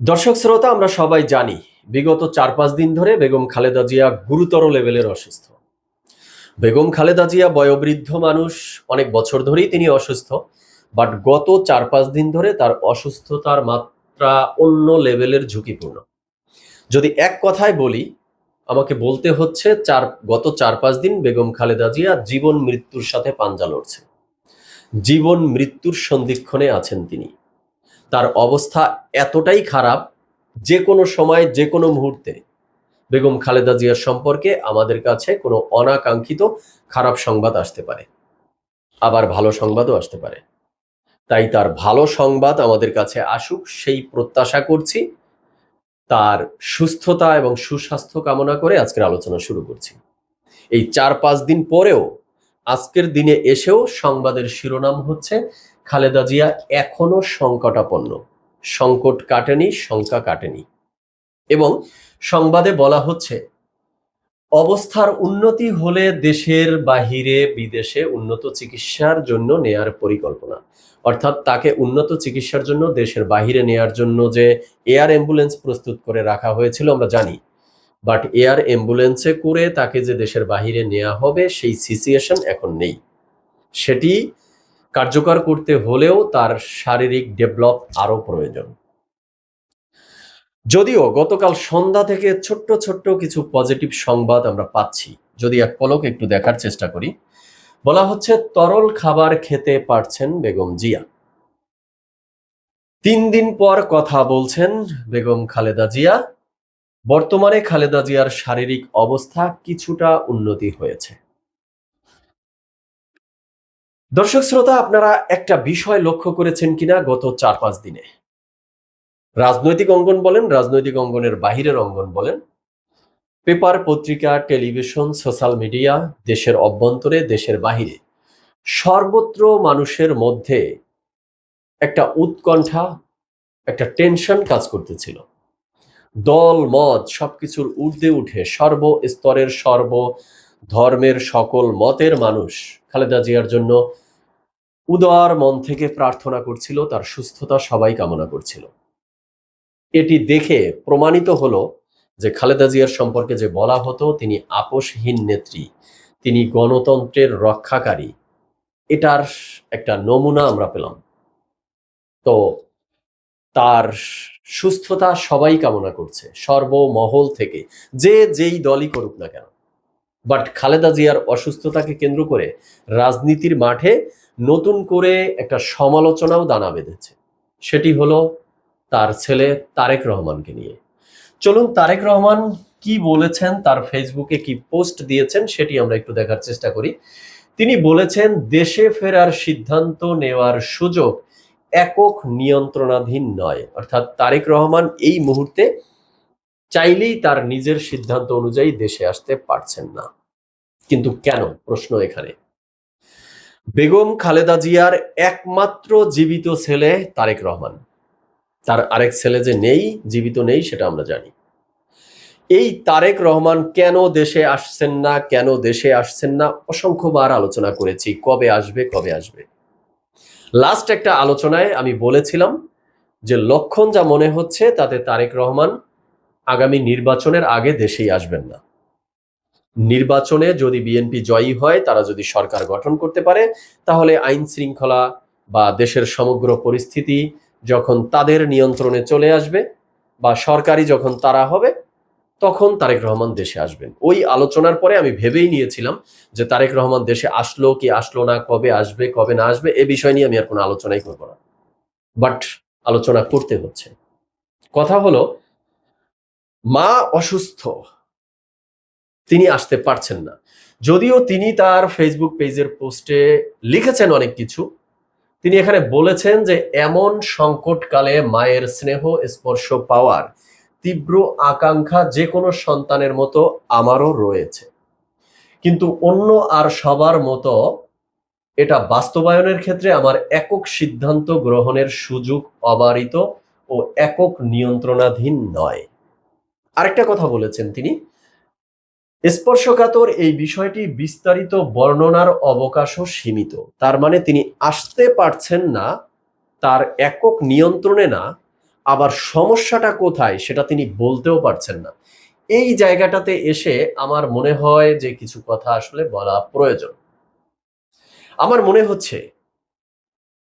দর্শক শ্রোতা, আমরা সবাই জানি বিগত চার পাঁচ দিন ধরে বেগম খালেদা জিয়া গুরুতর লেভেলের অসুস্থ। বেগম খালেদা জিয়া বয়োবৃদ্ধ মানুষ, অনেক বছর ধরেই তিনি অসুস্থ, বাট গত চার পাঁচ দিন ধরে তার অসুস্থতার মাত্রা অন্য লেভেলের ঝুঁকিপূর্ণ। যদি এক কথায় বলি, আমাকে বলতে হচ্ছে চার, গত চার পাঁচ দিন বেগম খালেদা জিয়া জীবন মৃত্যুর সাথে পাঞ্জা লড়ছে। জীবন মৃত্যুর সন্ধিক্ষণে আছেন তিনি। তার অবস্থা এতটাই খারাপ যে কোনো সময়, যে কোনো মুহূর্তে। বেগম খালেদা জিয়ার সম্পর্কে আমাদের কাছে কোনো অনাকাঙ্ক্ষিত খারাপ সংবাদ আসতে পারে। আবার ভালো সংবাদও আসতে পারে। তাই তার ভালো সংবাদ আমাদের কাছে আসুক, সেই প্রত্যাশা করছি। তার সুস্থতা এবং সুস্বাস্থ্য কামনা করে আজকের আলোচনা শুরু করছি। এই চার পাঁচ দিন পরেও আজকের দিনে এসেও সংবাদের শিরোনাম হচ্ছে খালেদা জিয়া এখনও সংকটাপন্ন। সংকট কাটেনি, শঙ্কা কাটেনি। এবং সংবাদে বলা হচ্ছে, অবস্থার উন্নতি হলে দেশের বাহিরে বিদেশে উন্নত চিকিৎসার জন্য নেয়ার পরিকল্পনা। অর্থাৎ তাকে উন্নত চিকিৎসার জন্য দেশের বাহিরে নেয়ার জন্য যে এয়ার অ্যাম্বুলেন্স প্রস্তুত করে রাখা হয়েছিল আমরা জানি। বাট এয়ার অ্যাম্বুলেন্সে করে তাকে যে দেশের বাহিরে নেওয়া হবে, সেই সিচুয়েশন এখন নেই। সেটি কার্যকর করতে হলেও তার শারীরিক ডেভেলপ আরও প্রয়োজন। যদিও গতকাল সন্ধ্যা থেকে ছোট্ট ছোট্ট কিছু পজিটিভ সংবাদ আমরা পাচ্ছি, যদি এক পলক একটু দেখার চেষ্টা করি। বলা হচ্ছে তরল খাবার খেতে পারছেন বেগম জিয়া। তিন দিন পর কথা বলছেন বেগম খালেদা জিয়া। বর্তমানে খালেদা জিয়ার শারীরিক অবস্থা কিছুটা উন্নতি হয়েছে। দর্শক শ্রোতা, আপনারা একটা বিষয় লক্ষ্য করেছেন কিনা গত চার পাঁচ দিনে? রাজনৈতিক অঙ্গন বলেন, রাজনৈতিক অঙ্গনের বাহিরের অঙ্গন বলেন, পেপার পত্রিকা, টেলিভিশন, সোশ্যাল মিডিয়া, দেশের অভ্যন্তরে, দেশের বাহিরে, সর্বত্র মানুষের মধ্যে একটা উৎকণ্ঠা, একটা টেনশন কাজ করতেছিল। দল, মত, সবকিছুর ঊর্ধ্বে উঠে সর্বস্তরের সর্ব ধর্মের সকল মতের মানুষ খালেদা জিয়ার জন্য উদার মন থেকে প্রার্থনা করছিল, তার সুস্থতা সবাই কামনা করছিল। এটি দেখে প্রমাণিত হলো যে খালেদা জিয়ার সম্পর্কে যে বলা হতো, তিনি আপোষহীন নেত্রী, তিনি গণতন্ত্রের রক্ষাকারী, এটার একটা নমুনা আমরা পেলাম। তো তার সুস্থতা সবাই কামনা করছে, সর্বমহল থেকে, যে যেই দলই করুক না কেন। বাট খালেদা জিয়ার অসুস্থতাকে কেন্দ্র করে রাজনীতির মাঠে নতুন করে একটা সমালোচনাও দানা বেঁধেছে। সেটি হলো তার ছেলে তারেক রহমানকে নিয়ে। চলুন তারেক রহমান কি বলেছেন, তার ফেসবুকে কি পোস্ট দিয়েছেন সেটি আমরা একটু দেখার চেষ্টা করি। তিনি বলেছেন, দেশে ফেরার সিদ্ধান্ত নেওয়ার সুযোগ একক নিয়ন্ত্রণাধীন নয়। অর্থাৎ তারেক রহমান এই মুহূর্তে চাইলেই তার নিজের সিদ্ধান্ত অনুযায়ী দেশে আসতে পারছেন না। কিন্তু কেন? প্রশ্ন এখানে। বেগম খালেদা জিয়ার একমাত্র জীবিত ছেলে তারেক রহমান। তার আরেক ছেলে যে নেই, জীবিত নেই, সেটা আমরা জানি। এই তারেক রহমান কেন দেশে আসছেন না, কেন দেশে আসছেন না, অসংখ্যবার আলোচনা করেছি, কবে আসবে কবে আসবে। লাস্ট একটা আলোচনায় আমি বলেছিলাম যে লক্ষণ যা মনে হচ্ছে, তাতে তারেক রহমান আগামী নির্বাচনের আগে দেশেই আসবেন না। নির্বাচনে যদি বিএনপি জয়ী হয়, তারা যদি সরকার গঠন করতে পারে, তাহলে আইন শৃঙ্খলা বা দেশের সমগ্র পরিস্থিতি যখন তাদের নিয়ন্ত্রণে চলে আসবে বা সরকারি যখন তারা হবে, তখন তারেক রহমান দেশে আসবেন। ওই আলোচনার পরে আমি ভেবেই নিয়েছিলাম যে তারেক রহমান দেশে আসলো কি আসলো না, কবে আসবে, কবে না আসবে, এ বিষয় নিয়ে আমি আর কোনো আলোচনাই করব না। বাট আলোচনা করতে হচ্ছে। কথা হলো, মা অসুস্থ। তিনি আসতে পারছেন না। যদিও তিনি তার ফেসবুক পেজের পোস্টে লিখেছেন অনেক কিছু, তিনি এখানে বলেছেন যে এমন সংকটকালে মায়ের স্নেহ, স্পর্শ পাওয়ার তীব্র আকাঙ্ক্ষা যে কোনো সন্তানের মতো আমারও রয়েছে। কিন্তু অন্য আর সবার মতো এটা বাস্তবায়নের ক্ষেত্রে আমার একক সিদ্ধান্ত গ্রহণের সুযোগ অবারিত ও একক নিয়ন্ত্রণাধীন নয়। আরেকটা কথা বলেছেন তিনি স্পর্শকাতর এই বিষয়টি বিস্তারিত বর্ণনার অবকাশও সীমিত। তার মানে তিনি আসতে পারছেন না, তার একক নিয়ন্ত্রণে না, আবার সমস্যাটা কোথায় সেটা তিনি বলতেও পারছেন না। এই জায়গাটাতে এসে আমার মনে হয় যে কিছু কথা আসলে বলা প্রয়োজন। আমার মনে হচ্ছে,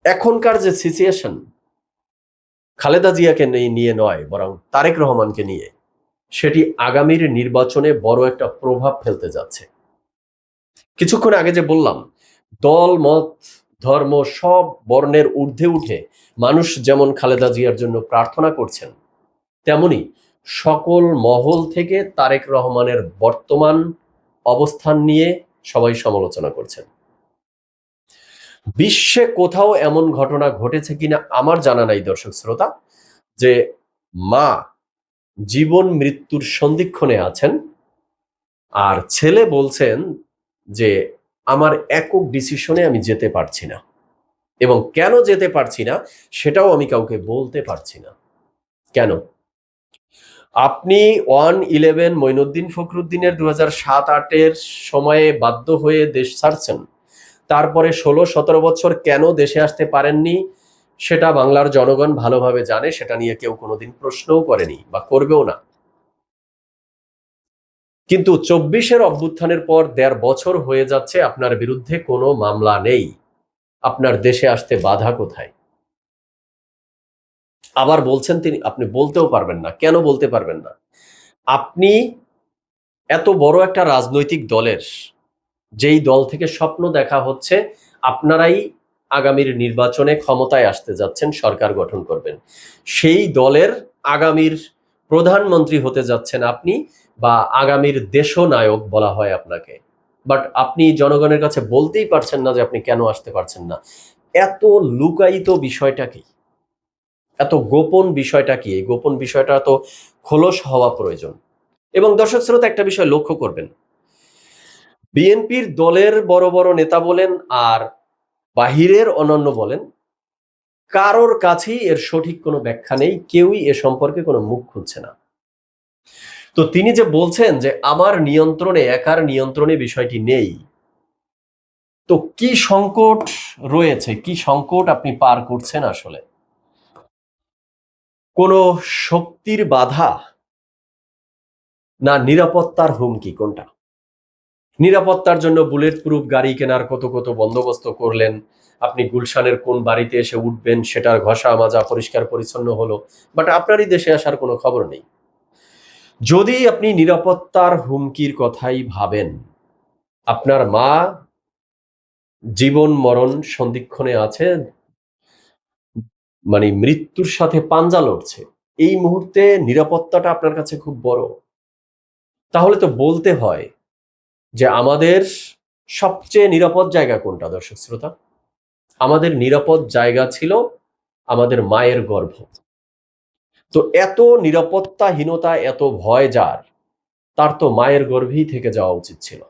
এখনকার যে সিচুয়েশন খালেদা জিয়াকে নিয়ে- নিয়ে, বরং তারেক রহমানকে নিয়ে সেটি আগামীর নির্বাচনে বড় একটা প্রভাব ফেলতে যাচ্ছে। কিছুক্ষণ আগে যে বললাম, দল, মত, ধর্ম সব বর্ণের ঊর্ধ্বে উঠে মানুষ যেমন খালেদা জিয়ার জন্য প্রার্থনা করছেন, তেমনি সকল মহল থেকে তারেক রহমানের বর্তমান অবস্থান নিয়ে সবাই সমালোচনা করছেন। বিশ্বে কোথাও এমন ঘটনা ঘটেছে কিনা আমার জানা নাই দর্শক শ্রোতা, যে মা জীবন মৃত্যুর সন্ধিক্ষণে আছেন আর ছেলে বলছেন যে, আমার একক ডিসিশনে আমি যেতে পারছি না। এবং কেন যেতে পারছি না, সেটাও আমি কাউকে বলতে পারছি না। কেন? আপনি ওয়ান ইলেভেন মঈনুদ্দিন ফখরুদ্দিনের দু হাজার সাত আটের সময়ে বাধ্য হয়ে দেশ ছাড়ছেন। তারপরে ষোলো সতেরো বছর কেন দেশে আসতে পারেননি? সেটা বাংলার জনগণ ভালোভাবে জানে, সেটা নিয়ে কেউ কোনোদিন প্রশ্নও করেনি বা করবেও না। কিন্তু চব্বিশের অভ্যুত্থানের পর দেড় বছর হয়ে যাচ্ছে আপনার বিরুদ্ধে কোনো মামলা নেই। আপনার দেশে আসতে বাধা কোথায়? আবার বলছেন তিনি, আপনি বলতেও পারবেন না। কেন বলতে পারবেন না? আপনি এত বড় একটা রাজনৈতিক দলের, যেই দল থেকে স্বপ্ন দেখা হচ্ছে, আপনারাই আগামীর নির্বাচনে ক্ষমতায় আসতে যাচ্ছেন, সরকার গঠন করবেন। সেই দলের আগামীর প্রধানমন্ত্রী হতে যাচ্ছেন আপনি বা আগামীর দেশনায়ক বলা হয় আপনাকে। বাট আপনি জনগণের কাছে বলতেই পারছেন না যে আপনি কেন আসতে পারছেন না। এত লুকায়িত বিষয়টা কি? এত গোপন বিষয়টা কি? এই গোপন বিষয়টা তো খোলস হওয়া প্রয়োজন। এবং দর্শক শ্রোতা, একটা বিষয় লক্ষ্য করবেন। বিএনপির দলের বড় বড় নেতা বলেন আর বাহিরের অনন্য বলেন, কারোর কাছেই এর সঠিক কোনো ব্যাখ্যা নেই, কেউই এ সম্পর্কে কোনো মুখ খুলছে না। তো তিনি যে বলছেন যে আমার নিয়ন্ত্রণে, একার নিয়ন্ত্রণে বিষয়টি নেই, তো কি সংকট রয়েছে? কি সংকট আপনি পার করছেন আসলে? কোনো শক্তির বাধা না নিরাপত্তার হুমকি কোনটা? নিরাপত্তার জন্য বুলেট প্রুফ গাড়ি কেনার কত কত বন্দোবস্ত করলেন? আপনি গুলশানের কোন বাড়িতে এসে উঠবেন? সেটার ঘষা মাজা পরিষ্কার পরিচ্ছন্ন হলো। বাট আপনারই দেশে আসার কোনো খবর নেই। যদি আপনি নিরাপত্তার হুমকির কথাই ভাবেন, আপনার মা জীবন মরণ সন্ধিক্ষণে আছে? মানে মৃত্যুর সাথে পাঞ্জা লড়ছে। এই মুহূর্তে নিরাপত্তাটা আপনার কাছে খুব বড়। তাহলে তো বলতে হয় যে আমাদের সবচেয়ে নিরাপদ জায়গা কোনটা, দর্শক শ্রোতা? আমাদের নিরাপদ জায়গা ছিল আমাদের মায়ের গর্ভ। তো এত নিরাপত্তাহীনতা, এত ভয় যার, তার তো মায়ের গর্ভেই থেকে যাওয়া উচিত ছিল।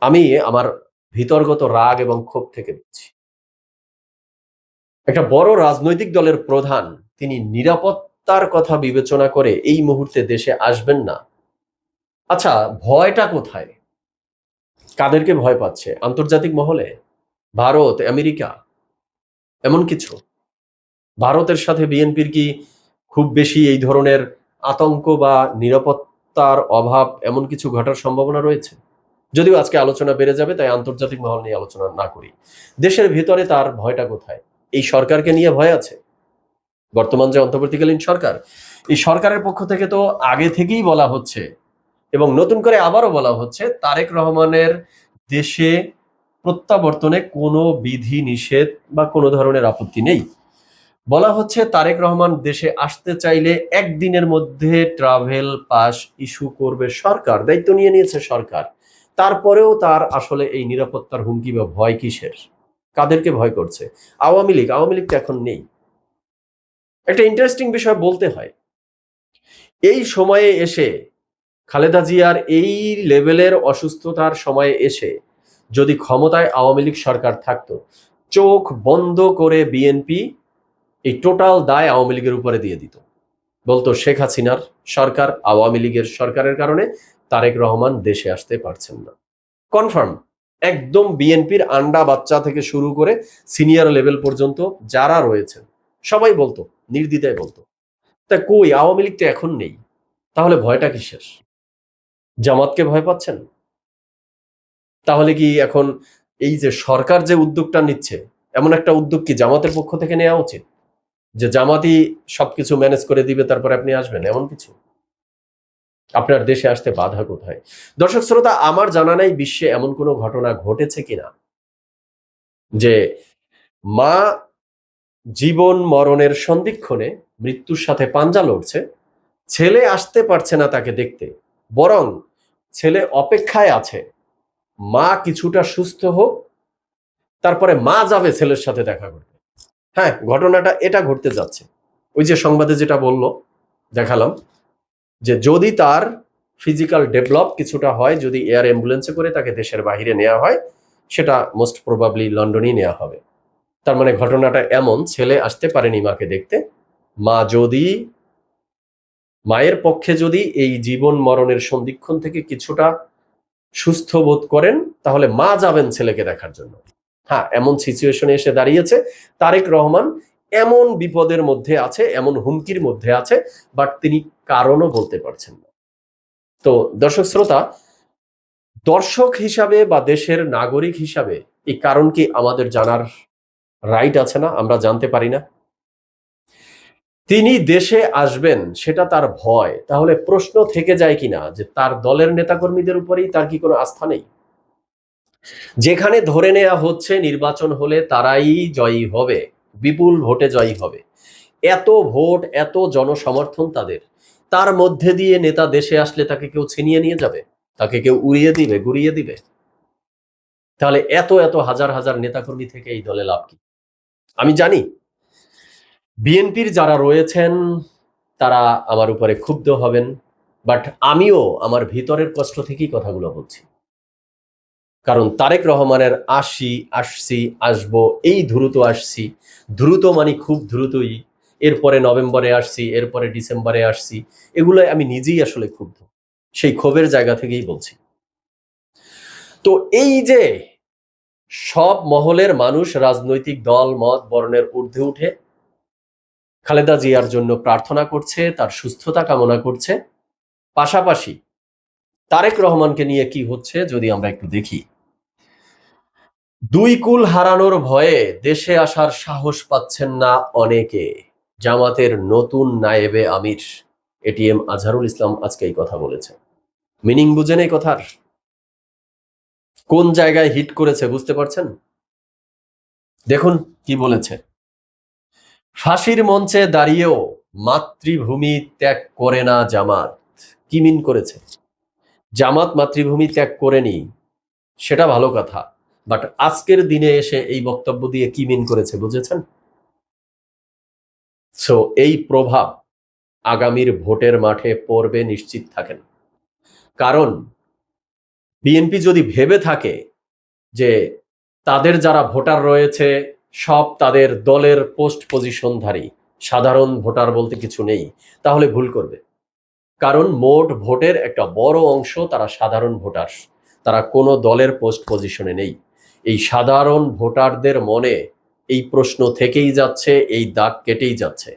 আমি আমার ভিতরগত রাগ এবং ক্ষোভ থেকে দিচ্ছি একটা বড় রাজনৈতিক দলের প্রধান, তিনি নিরাপত্তার কথা বিবেচনা করে এই মুহূর্তে দেশে আসবেন না। আচ্ছা ভয়টা কোথায়? কাদেরকে ভয় পাচ্ছে? আন্তর্জাতিক মহলে? ভারত, আমেরিকা? এমন কিছু? ভারতের সাথে বিএনপির কি খুব বেশি এই ধরনের আতঙ্ক বা নিরাপত্তার অভাব এমন কিছু ঘটার সম্ভাবনা রয়েছে? যদিও আজকে আলোচনা বেড়ে যাবে, তাই আন্তর্জাতিক মহল নিয়ে আলোচনা না করি। দেশের ভিতরে তার ভয়টা কোথায়? এই সরকারকে নিয়ে ভয় আছে? বর্তমান যে অন্তর্বর্তীকালীন সরকার, এই সরকারের পক্ষ থেকে তো আগে থেকেই বলা হচ্ছে এবং নতুন করে আবারও বলা হচ্ছে, তারেক রহমানের দেশে প্রত্যাবর্তনে কোনো বিধি নিষেধ বা কোনো ধরনের আপত্তি নেই। বলা হচ্ছে, তারেক রহমান দেশে আসতে চাইলে একদিনের মধ্যে ট্রাভেল পাস ইস্যু করবে সরকার, দায়িত্ব নিয়ে নিয়েছে সরকার। তারপরেও তার আসলে এই নিরাপত্তার হুমকি বা ভয় কিসের? কাদেরকে ভয় করছে? আওয়ামী লীগ আওয়ামী লীগ তো এখন নেই। একটা ইন্টারেস্টিং বিষয় বলতে হয়, এই সময়ে এসে খালেদা জিয়ার এই লেভেলের অসুস্থতার সময়ে এসে যদি ক্ষমতায় আওয়ামী লীগ সরকার থাকতো, চোখ বন্ধ করে বিএনপি এই টোটাল দায় আওয়ামী লীগের উপরে দিয়ে দিত। বলতো, শেখ হাসিনার সরকার আওয়ামী লীগের সরকারের কারণে তারেক রহমান দেশে আসতে পারছেন না। কনফার্ম, একদম বিএনপির আন্ডা বাচ্চা থেকে শুরু করে সিনিয়র লেভেল পর্যন্ত যারা রয়েছেন, সবাই বলতো, নির্দ্বিধায় বলতো, তা কই, আওয়ামী লীগ তো এখন নেই, তাহলে ভয়টা কিসের? জামাতকে ভয় পাচ্ছেন? তাহলে কি এখন এই যে সরকার যে উদ্যোগটা নিচ্ছে, এমন একটা উদ্যোগ কি জামাতের পক্ষ থেকে নেওয়া উচিত? যে জামাতই সবকিছু ম্যানেজ করে দিবে, তারপরে আপনি আসবেন, এমন কিছু? আপনার দেশে আসতে বাধা কোথায়? দর্শক শ্রোতা, আমার জানা নাই বিশ্বে এমন কোনো ঘটনা ঘটেছে কিনা? যে মা জীবন মরণের সন্ধিক্ষণে মৃত্যুর সাথে পাঞ্জা লড়ছে, ছেলে আসতে পারছে না তাকে দেখতে। বরং ছেলে অপেক্ষায় আছে। মা কিছুটা সুস্থ হোক, তারপরে মা যাবে ছেলের সাথে দেখা করতে। হ্যাঁ ঘটনাটা এটা ঘটতে যাচ্ছে। ওই যে সংবাদে যেটা বলল, দেখালাম যে যদি তার ফিজিক্যাল ডেভেলপ কিছুটা হয়, যদি এয়ার অ্যাম্বুলেন্সে করে তাকে দেশের বাইরে নেওয়া হয়, সেটা মোস্ট প্রবাবলি লন্ডনেই নেওয়া হবে। তার মানে ঘটনাটা এমন, ছেলে আসতে পারেনি মাকে দেখতে। মা যদি মায়ের পক্ষে যদি এই জীবন মরণের সন্ধিক্ষণ থেকে কিছুটা সুস্থ বোধ করেন, তাহলে মা যাবেন ছেলেকে দেখার জন্য। হ্যাঁ এমন সিচুয়েশনে এসে দাঁড়িয়েছে। তারেক রহমান এমন বিপদের মধ্যে আছে, এমন হুমকির মধ্যে আছে বাট তিনি কারণও বলতে পারছেন না। তো দর্শক শ্রোতা, দর্শক হিসাবে বা দেশের নাগরিক হিসাবে এই কারণ কি আমাদের জানার রাইট আছে না? আমরা জানতে পারি না। তিনি দেশে আসবেন, সেটা তার ভয়। তাহলে প্রশ্ন থেকে যায় কিনা যে তার দলের নেতাকর্মীদের উপরেই তার কি কোনো আস্থা নেই? যেখানে ধরে নেওয়া হচ্ছে নির্বাচন হলে তারাই জয়ী হবে, বিপুল ভোটে জয়ী হবে। এত ভোট, এত জনসমর্থন তাদের। তার মধ্যে দিয়ে নেতা দেশে আসলে তাকে কেউ ছিনিয়ে নিয়ে যাবে? তাকে কেউ উড়িয়ে দিবে, গুড়িয়ে দিবে? তাহলে এত এত হাজার হাজার নেতাকর্মী থেকে এই দলে লাভ কি? আমি জানি বিএনপির যারা রয়েছেন, তারা আমার উপরে ক্ষুব্ধ হবেন বাট আমিও আমার ভিতরের কষ্ট থেকেই কথাগুলো বলছি। কারণ তারেক রহমানের আসি, আসছি, আসব, এই দ্রুত আসছি, দ্রুত মানে খুব দ্রুতই, এরপরে নভেম্বরে আসছি, এরপরে ডিসেম্বরে আসছি এগুলো আমি নিজেই আসলে ক্ষুব্ধ, সেই ক্ষোভের জায়গা থেকেই বলছি। তো এই যে সব মহলের মানুষ, রাজনৈতিক দল, মত, বর্ণের ঊর্ধ্বে উঠে খালেদা জিয়ার জন্য প্রার্থনা করছে, তার সুস্থতা কামনা করছে। পাশাপাশি তারেক রহমানকে নিয়ে কি হচ্ছে যদি আমরা একটু দেখি। দুই কুল হারানোর ভয়ে দেশে আসার সাহস পাচ্ছেন না অনেকে। জামাতের নতুন নায়েবে আমির। এটিএম আজহারুল ইসলাম আজকে এই কথা বলেছে। মিনিং বুঝেন এই কথার? কোন জায়গায় হিট করেছে বুঝতে পারছেন? দেখুন কি বলেছে। ফাঁসির মঞ্চে দাঁড়িয়েও মাতৃভূমি ত্যাগ করে না জামাত। কি মিন করেছে? জামাত মাতৃভূমি ত্যাগ করেনি, সেটা ভালো কথা। বাট আজকের দিনে এসে এই বক্তব্য দিয়ে কি মিন করেছে, বুঝেছেন? সো এই প্রভাব আগামীর ভোটের মাঠে পড়বে নিশ্চিত থাকেন। কারণ বিএনপি যদি ভেবে থাকে যে তাদের যারা ভোটার রয়েছে সব তাদের দলের পোস্ট পজিশনধারী। সাধারণ ভোটার বলতে কিছু নেই। তাহলে ভুল করবে। কারণ মোট ভোটের একটা বড় অংশ তারা সাধারণ ভোটার। তারা কোনো দলের পোস্ট পজিশনে নেই। এই সাধারণ ভোটারদের মনে এই প্রশ্ন থেকেই যাচ্ছে, এই দাগ কেটেই যাচ্ছে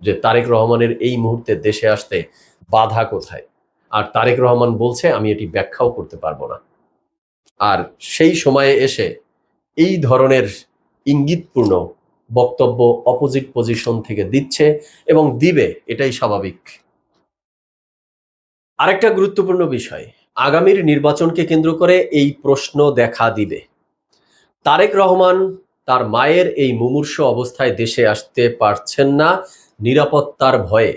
যে তারেক রহমানের এই মুহূর্তে দেশে আসতে বাধা কোথায়? আর তারেক রহমান বলছে, আমি এটি ব্যাখ্যাও করতে পারব না। আর সেই সময়ে এসে এই ধরনের ইঙ্গিতপূর্ণ বক্তব্য অপোজিট পজিশন থেকে দিচ্ছে এবং দিবে, এটাই স্বাভাবিক। আরেকটা গুরুত্বপূর্ণ বিষয়, আগামীর নির্বাচনকে কেন্দ্র করে এই প্রশ্ন দেখা দিবে। তারেক রহমান তার মায়ের এই মুমূর্ষ অবস্থায় দেশে আসতে পারছেন না নিরাপত্তার ভয়ে।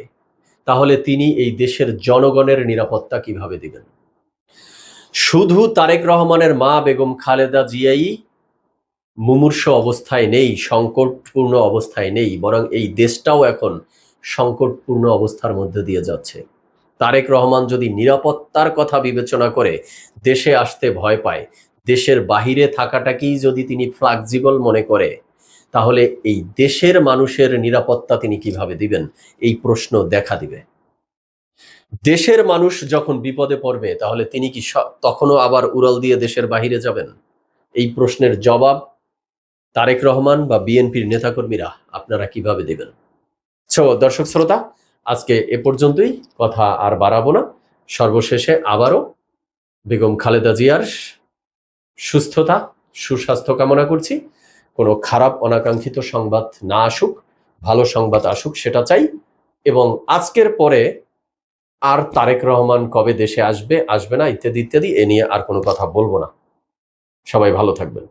তাহলে তিনি এই দেশের জনগণের নিরাপত্তা কীভাবে দিবেন? শুধু তারেক রহমানের মা বেগম খালেদা জিয়াই মুমূর্ষ অবস্থায় নেই, সংকটপূর্ণ অবস্থায় নেই, বরং এই দেশটাও এখন সংকটপূর্ণ অবস্থার মধ্যে দিয়ে যাচ্ছে। তারেক রহমান যদি নিরাপত্তার কথা বিবেচনা করে দেশে আসতে ভয় পায়, দেশের বাহিরে থাকাটাকেই যদি তিনি ফ্লাক্সিবল মনে করে, তাহলে এই দেশের মানুষের নিরাপত্তা তিনি কীভাবে দিবেন? এই প্রশ্ন দেখা দিবে। দেশের মানুষ যখন বিপদে পড়বে, তাহলে তিনি কি তখনও আবার উড়াল দিয়ে দেশের বাহিরে যাবেন? এই প্রশ্নের জবাব তারেক রহমান বা বিএনপির নেতাকর্মীরা আপনারা কীভাবে দেবেন সো, দর্শক শ্রোতা, আজকে এ পর্যন্তই। কথা আর বাড়াবো না। সর্বশেষে আবারও বেগম খালেদা জিয়ার সুস্থতা, সুস্বাস্থ্য কামনা করছি। কোনো খারাপ, অনাকাঙ্ক্ষিত সংবাদ না আসুক, ভালো সংবাদ আসুক, সেটা চাই। এবং আজকের পরে আর তারেক রহমান কবে দেশে আসবে আসবে না, ইত্যাদি ইত্যাদি, এ নিয়ে আর কোনো কথা বলব না। সবাই ভালো থাকবেন।